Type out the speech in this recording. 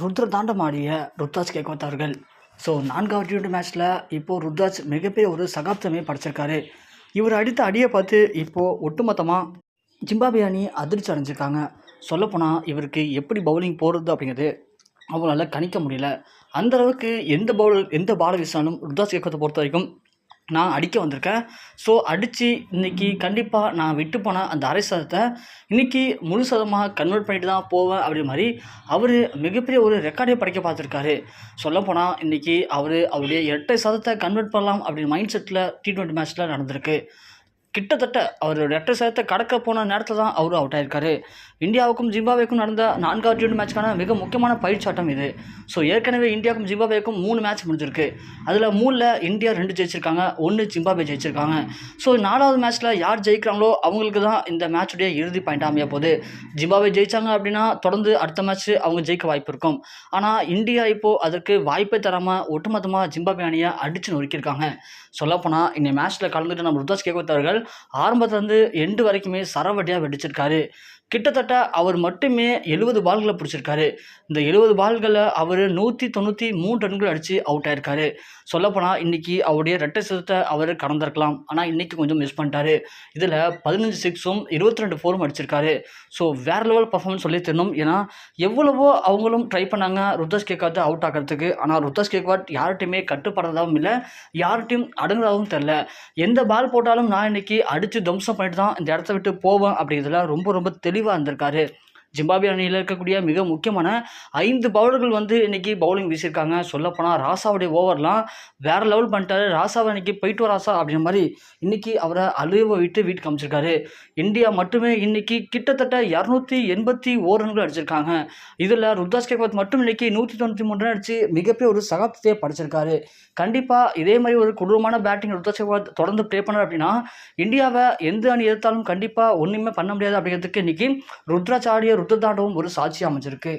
ருத்ர தாண்டம் ஆடிய ருத்ராஜ் கேக்வத்தார்கள் ஸோ நான்காவது டி மேட்ச்சில் இப்போது ருத்ராஜ் மிகப்பெரிய ஒரு சகாப்தமே படைச்சிருக்காரு. இவர் அடித்த அடியை பார்த்து இப்போது ஒட்டுமொத்தமாக ஜிம்பாபே அணி அதிர்ச்சி அடைஞ்சிருக்காங்க. சொல்லப்போனால் இவருக்கு எப்படி பவுலிங் போடுறது அப்படிங்கிறது அவங்களால கணிக்க முடியல. அந்த அளவுக்கு எந்த பவுலர் எந்த பால வீசினாலும் ருத்ராஜ் கேக்வத்தை பொறுத்த வரைக்கும் நான் அடிக்க வந்திருக்கேன். ஸோ அடித்து இன்னைக்கு கண்டிப்பாக நான் விட்டு போன அந்த அரை சதத்தை இன்னைக்கு முழு சதமாக கன்வெர்ட் பண்ணிட்டு தான் போவேன் அப்படி மாதிரி அவர் மிகப்பெரிய ஒரு ரெக்கார்டே படைக்க பார்த்துருக்காரு. சொல்லப்போனால் இன்றைக்கி அவர் அவருடைய எட்டை சதத்தை கன்வெர்ட் பண்ணலாம் அப்படின்னு மைண்ட் செட்டில் டி ட்வெண்ட்டி மேட்ச்சில் நடந்திருக்கு. கிட்டத்தட்ட அவர் ரெட்டை சேரத்தை கடக்க போன நேரத்தில் தான் அவரும் அவுட் ஆயிருக்காரு. இந்தியாவுக்கும் ஜிம்பாவேக்கும் நடந்த நான்காவது டி மேட்ச்க்கான மிக முக்கியமான பயிற்சாட்டம் இது. ஸோ ஏற்கனவே இந்தியாவுக்கும் ஜிம்பாவேக்கும் மூணு மேட்ச் முடிஞ்சிருக்கு. அதில் மூணில் இந்தியா ரெண்டு ஜெயிச்சிருக்காங்க ஒன்று ஜிம்பாபே ஜெயிச்சிருக்காங்க. ஸோ நாலாவது மேட்ச்சில் யார் ஜெயிக்கிறாங்களோ அவங்களுக்கு தான் இந்த மேட்சுடைய இறுதி பாயிண்ட் அமைய போகுது. ஜிம்பாபே ஜெயிச்சாங்க அப்படின்னா தொடர்ந்து அடுத்த மேட்ச் அவங்க ஜெயிக்க வாய்ப்பு இருக்கும். ஆனால் இந்தியா இப்போது அதற்கு வாய்ப்பே தராமல் ஒட்டுமொத்தமாக ஜிம்பாபே அணியை அடித்து நொறுக்கியிருக்காங்க. சொல்லப்போனால் இந்த மேட்ச்சில் கலந்துட்டு நம்ம ருதாஸ் கேக்வத் அவர்கள் ஆரம்பத்துலேருந்து எண்டு வரைக்குமே சரவடியாக வெடிச்சிருக்காரு. கிட்டத்தட்ட அவர் மட்டுமே எழுபது பால்களை பிடிச்சிருக்காரு. இந்த எழுபது பால்களை அவர் நூற்றி தொண்ணூற்றி மூணு ரன்கள் அடித்து அவுட் ஆயிருக்காரு. சொல்லப்போனால் இன்றைக்கி அவருடைய ரெட்டை சதத்தை அவர் கடந்திருக்கலாம். ஆனால் இன்றைக்கி கொஞ்சம் மிஸ் பண்ணிட்டாரு. இதில் பதினஞ்சு சிக்ஸும் இருபத்தி ரெண்டு ஃபோரும் அடிச்சிருக்காரு. ஸோ வேறு லெவல் பர்ஃபார்மன்ஸ் சொல்லி தரணும். ஏன்னா எவ்வளவோ அவங்களும் ட்ரை பண்ணாங்க ருத்தாஸ் கேக்வாட்டை அவுட் ஆகிறதுக்கு ஆனால் ருத்தாஸ் கேக்வாட் யார்கிட்டையுமே கட்டுப்படுறதாகவும் இல்லை யார்கிட்டையும் அடங்குறதாகவும் தெரில எந்த பால் போட்டாலும் நான் இன்றைக்கி இன்னைக்கு அடித்து தம்சம் பண்ணிட்டு தான் இந்த இடத்த விட்டு போவேன் அப்படிங்கிறதுல ரொம்ப ரொம்ப தெளிவாக இருந்திருக்காரு ஜிம்பாபே அணியில் இருக்கக்கூடிய மிக முக்கியமான ஐந்து பவுலர்கள் வந்து இன்றைக்கி பவுலிங் வீசியிருக்காங்க. சொல்லப்போனால் ராசாவுடைய ஓவர்லாம் வேறு லெவல் பண்ணிட்டாரு. ராசாவை இன்றைக்கி போயிட்டு ராசா அப்படின்ற மாதிரி இன்னைக்கு அவரை அழுவ விட்டு வீட்டுக்கு அமைச்சிருக்காரு. இந்தியா மட்டுமே இன்னைக்கு கிட்டத்தட்ட இரநூத்தி எண்பத்தி ஓர் ரன்கள் அடிச்சிருக்காங்க. இதில் ருத்தாஸ் கேக்வத் மட்டும் இன்றைக்கி நூற்றி தொண்ணூற்றி மூணு ரன் அடிச்சு மிகப்பெரிய ஒரு சகாப்தத்தையே படிச்சிருக்காரு. கண்டிப்பாக இதே மாதிரி ஒரு கொடூரமான பேட்டிங் ருத்தாஸ் கேக்வத் தொடர்ந்து ப்ளே பண்ணார் அப்படின்னா இந்தியாவை எந்த அணி எதிர்த்தாலும் கண்டிப்பாக ஒன்றுமே பண்ண முடியாது அப்படிங்கிறதுக்கு இன்றைக்கி ருத்ராஜ் ஆடிய ருத்ரதாண்டவும் ஒரு சாட்சி அமைச்சிருக்கு